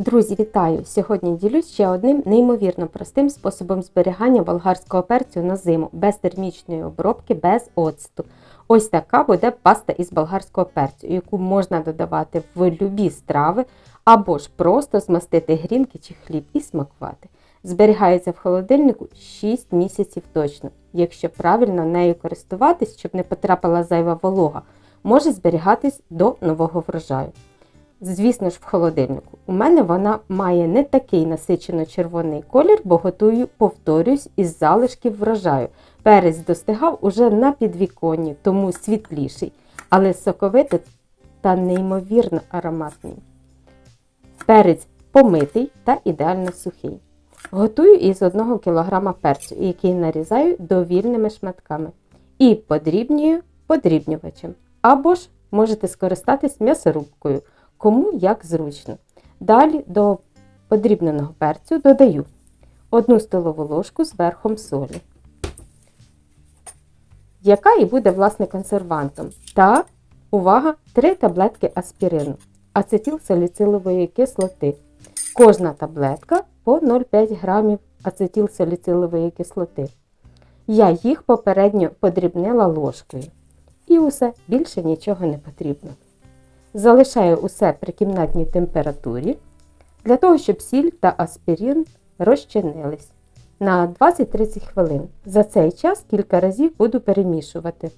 Друзі, вітаю! Сьогодні ділюсь ще одним неймовірно простим способом зберігання болгарського перцю на зиму без термічної обробки, без оцту. Ось така буде паста із болгарського перцю, яку можна додавати в любі страви або ж просто змастити грінки чи хліб і смакувати. Зберігається в холодильнику 6 місяців точно. Якщо правильно нею користуватись, щоб не потрапила зайва волога, може зберігатись до нового врожаю. Звісно ж, в холодильнику. У мене вона має не такий насичено червоний колір, бо готую, повторюсь, із залишків врожаю. Перець достигав уже на підвіконні, тому світліший, але соковитий та неймовірно ароматний. Перець помитий та ідеально сухий. Готую із 1 кг перцю, який нарізаю довільними шматками. І подрібнюю подрібнювачем. Або ж можете скористатись м'ясорубкою кому як зручно. Далі до подрібненого перцю додаю 1 столову ложку з верхом солі, яка і буде власне консервантом. Та, увага, 3 таблетки аспірину, ацетилсаліцилової кислоти. Кожна таблетка по 0,5 грамів ацетилсаліцилової кислоти. Я їх попередньо подрібнила ложкою. І усе більше нічого не потрібно. Залишаю усе при кімнатній температурі для того, щоб сіль та аспірин розчинились на 20-30 хвилин. За цей час кілька разів буду перемішувати.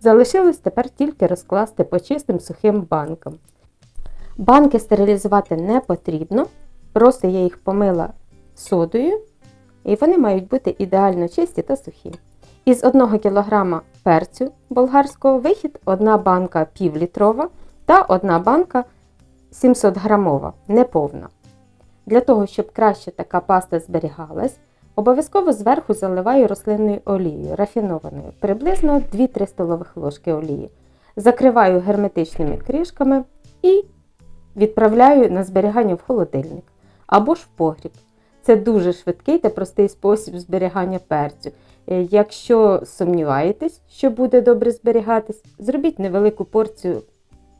Залишилось тепер тільки розкласти по чистим сухим банкам. Банки стерилізувати не потрібно, просто я їх помила содою, і вони мають бути ідеально чисті та сухі. Із 1 кг перцю болгарського вихід одна банка півлітрова та одна банка 700 грамова, неповна. Для того, щоб краще така паста зберігалась, обов'язково зверху заливаю рослинною олією, рафінованою, приблизно 2-3 столових ложки олії. Закриваю герметичними кришками і відправляю на зберігання в холодильник або ж в погріб. Це дуже швидкий та простий спосіб зберігання перцю. Е, Якщо сумніваєтесь, що буде добре зберігатись, зробіть невелику порцію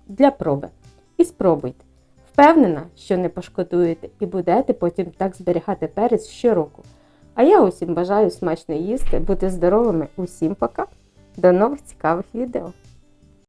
для проби і спробуйте. Впевнена, що не пошкодуєте і будете потім так зберігати перець щороку. А я усім бажаю смачно їсти, бути здоровими. Усім пока! До нових цікавих відео!